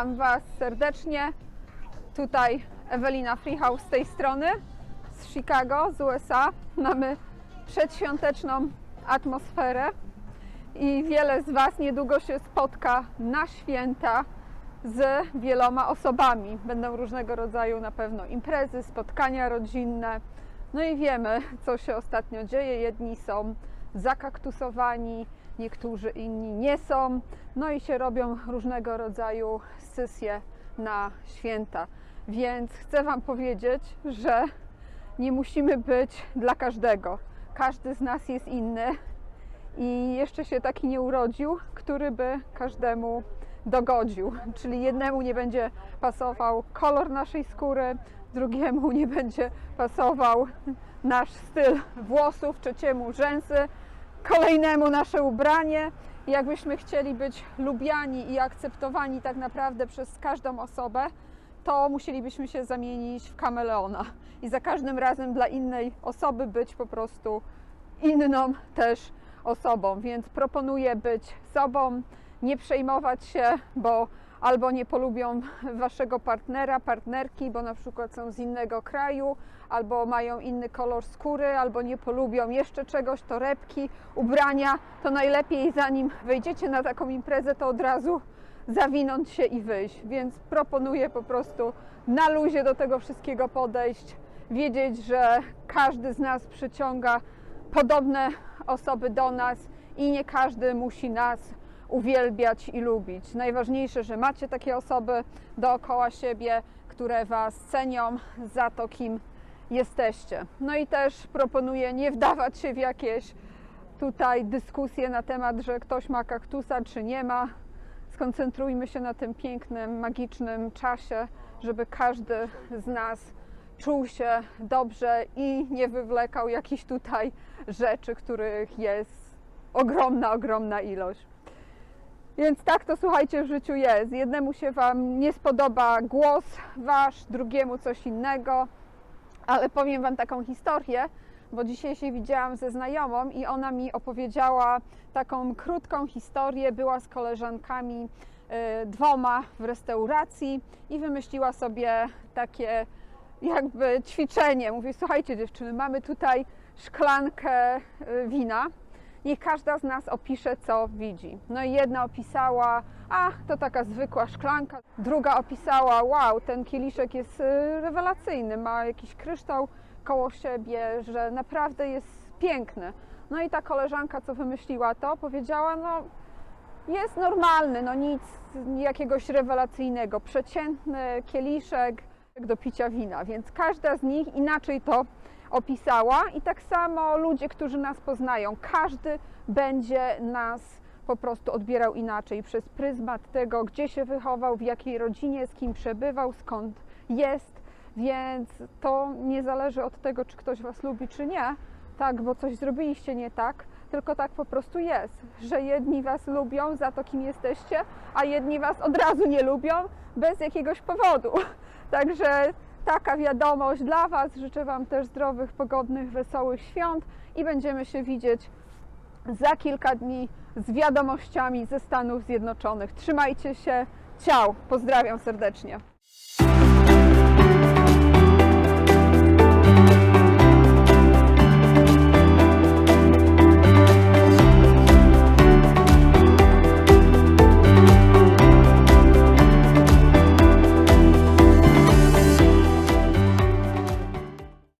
Witam Was serdecznie. Tutaj Ewelina Freehouse z tej strony, z Chicago, z USA. Mamy przedświąteczną atmosferę i wiele z Was niedługo się spotka na święta z wieloma osobami. Będą różnego rodzaju na pewno imprezy, spotkania rodzinne. No i wiemy, co się ostatnio dzieje. Jedni są zakaktusowani, niektórzy inni nie są. No i się robią różnego rodzaju sesje na święta. Więc chcę Wam powiedzieć, że nie musimy być dla każdego. Każdy z nas jest inny i jeszcze się taki nie urodził, który by każdemu dogodził. Czyli jednemu nie będzie pasował kolor naszej skóry, drugiemu nie będzie pasował nasz styl włosów, trzeciemu rzęsy, kolejnemu nasze ubranie. Jakbyśmy chcieli być lubiani i akceptowani tak naprawdę przez każdą osobę, to musielibyśmy się zamienić w kameleona i za każdym razem dla innej osoby być po prostu inną też osobą. Więc proponuję być sobą, nie przejmować się, bo albo nie polubią waszego partnera, partnerki, bo na przykład są z innego kraju, albo mają inny kolor skóry, albo nie polubią jeszcze czegoś, torebki, ubrania, to najlepiej zanim wejdziecie na taką imprezę, to od razu zawinąć się i wyjść. Więc proponuję po prostu na luzie do tego wszystkiego podejść, wiedzieć, że każdy z nas przyciąga podobne osoby do nas i nie każdy musi nas uwielbiać i lubić. Najważniejsze, że macie takie osoby dookoła siebie, które Was cenią za to, kim jesteście. No i też proponuję nie wdawać się w jakieś tutaj dyskusje na temat, że ktoś ma kaktusa czy nie ma. Skoncentrujmy się na tym pięknym, magicznym czasie, żeby każdy z nas czuł się dobrze i nie wywlekał jakichś tutaj rzeczy, których jest ogromna, ogromna ilość. Więc tak to słuchajcie w życiu jest. Jednemu się Wam nie spodoba głos Wasz, drugiemu coś innego, ale powiem Wam taką historię, bo dzisiaj się widziałam ze znajomą i ona mi opowiedziała taką krótką historię. Była z koleżankami y, dwoma w restauracji i wymyśliła sobie takie jakby ćwiczenie. Mówi, słuchajcie dziewczyny, mamy tutaj szklankę y, wina. Niech każda z nas opisze, co widzi. No i jedna opisała, a to taka zwykła szklanka. Druga opisała, wow, ten kieliszek jest y, rewelacyjny, ma jakiś kryształ koło siebie, że naprawdę jest piękny. No i ta koleżanka, co wymyśliła to, powiedziała, no jest normalny, no nic jakiegoś rewelacyjnego, przeciętny kieliszek do picia wina, więc każda z nich inaczej to opisała. I tak samo ludzie, którzy nas poznają, każdy będzie nas po prostu odbierał inaczej przez pryzmat tego, gdzie się wychował, w jakiej rodzinie, z kim przebywał, skąd jest, więc to nie zależy od tego, czy ktoś was lubi, czy nie, tak, bo coś zrobiliście nie tak, tylko tak po prostu jest, że jedni was lubią za to, kim jesteście, a jedni was od razu nie lubią bez jakiegoś powodu. Także taka wiadomość dla Was. Życzę Wam też zdrowych, pogodnych, wesołych świąt i będziemy się widzieć za kilka dni z wiadomościami ze Stanów Zjednoczonych. Trzymajcie się. Ciao. Pozdrawiam serdecznie.